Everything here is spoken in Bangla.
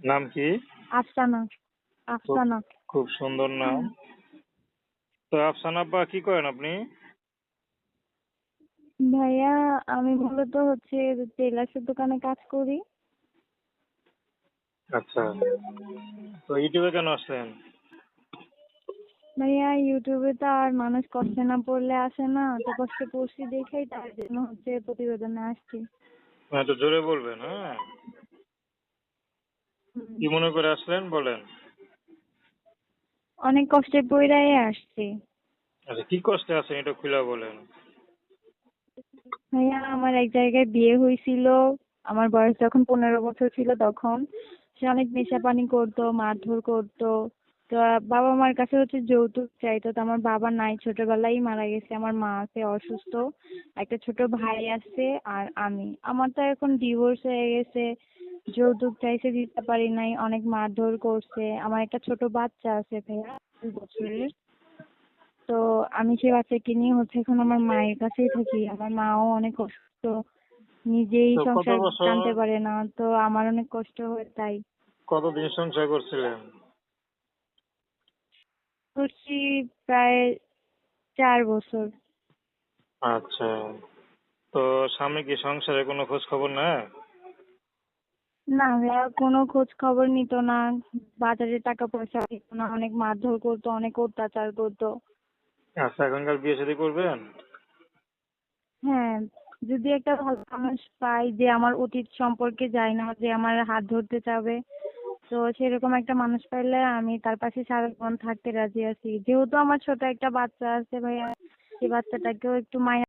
নাম কি? আফসানা। আফসানা। খুব সুন্দর নাম। তো আফসানা আব্বা কি করেন আপনি? ভাইয়া আমি মূলত হচ্ছে টেলার্সের দোকানে কাজ করি। আচ্ছা। তো ইউটিউবে কেন আসলেন? ভাইয়া ইউটিউবে তো আর মানুষ কষ্টে না পড়লে আসে না। তো কষ্টে পড়ছি দেখেই তার জন্য হচ্ছে প্রতিবেদনে আসছি। হ্যাঁ একটু জোরে বলবেন হ্যাঁ। কি মনে করে আসলেন বলেন। অনেক কষ্টে পড়াই আসছি। আচ্ছা কি কষ্টে আছেন এটা খুলে বলেন। ভাইয়া আমার এক জায়গায় বিয়ে হয়েছিল আমার বয়স যখন পনেরো বছর ছিল তখন। সে অনেক নেশা পানি করতো মারধর করতো। তো বাবা মার কাছে হচ্ছে যৌতুক চাইতো। তো আমার বাবা নাই ছোটবেলায় মারা গেছে। আমার মা আছে অসুস্থ। একটা ছোট ভাই আছে আর আমি। আমার তো এখন ডিভোর্স হয়ে গেছে। যৌতুক চাইছে দিতে পারি নাই অনেক মারধর করছে। আমার একটা ছোট বাচ্চা আছে ভাইয়া দুই বছরের। তো আমি সেই বাচ্চাকে নিয়ে হচ্ছে এখন আমার মায়ের কাছেই থাকি। আমার মাও অনেক অসুস্থ নিজেই সংসার? টানতে পারে না তো আমার অনেক কষ্ট হয় তাই। কতদিন সংসার করছিলেন? করছি প্রায় চার বছর। আচ্ছা তো স্বামী কি সংসারে কোনো খোঁজ খবর নেয়? না ভাইয়া কোনো খোঁজ খবর নিত না বাজারে টাকা পয়সা দিত না অনেক মারধর করতো অনেক অত্যাচার করতো। আচ্ছা এখনকার বিয়ে শাদী করবেন? হ্যাঁ যদি একটা ভালো মানুষ পাই যে আমার অতীত সম্পর্কে যায় না যে আমার হাত ধরতে চাবে তো সেরকম একটা মানুষ পাইলে আমি তার পাশে সারা জীবন থাকতে রাজি আছি। যেহেতু আমার ছোট একটা বাচ্চা আছে ভাইয়া সেই বাচ্চাটাকেও একটু মায়া